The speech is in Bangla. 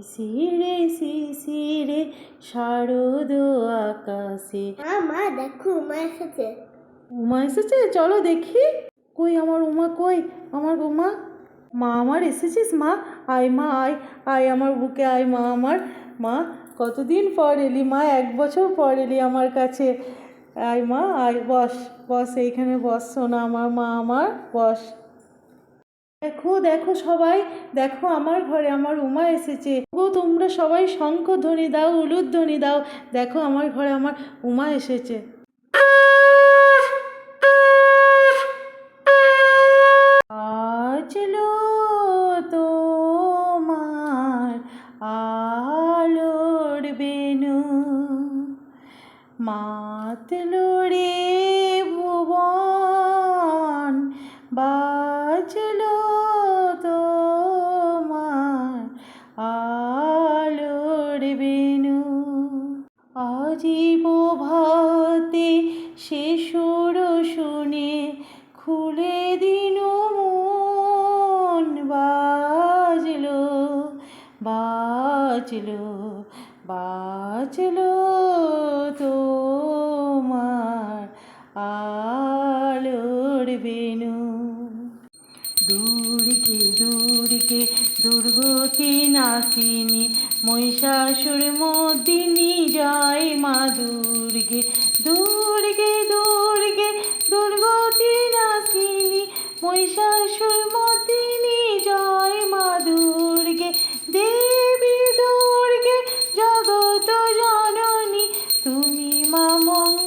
শিশিরে শিশিরে শারদ আকাশে। মা মা দেখো মা এসেছে। উমা এসেছে? চলো দেখি। কই আমার উমা কই? আমার উমা? মা আমার এসেছিস মা? আয় মা আয় আয় আমার বুকে আয় মা আমার। মা কতদিন পর এলি মা? এক বছর পর এলি আমার কাছে। আয় মা আয় বস বস এইখানে বস শোনা আমার মা আমার বস। দেখো দেখো সবাই, দেখো আমার ঘরে আমার উমা এসেছে। গো তোমরা সবাই শঙ্খ ধ্বনি দাও উলুদ ধ্বনি দাও। দেখো আমার ঘরে আমার উমা এসেছে। আজলো তোমার আলোর বেনু মাতলো রে বেনু আজীব ভাতে সে সুর শুনে খুলে দিন মন বাজলো বাজলো বাজলো তোমার আলোর বেনু থেকে দুর্গতি নাসিনী, মহিষাসুর মদিনী জয় মা দুর্গে দুর্গে দুর্গে, দুর্গতি নাসিনী, মহিষাসুর মদিনী জয় মা দুর্গে, দেবী দুর্গে জগত জননী, তুমি মা মঙ্গ